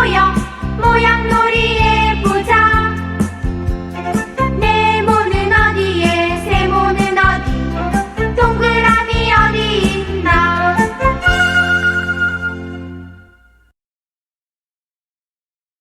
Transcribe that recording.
moja, moja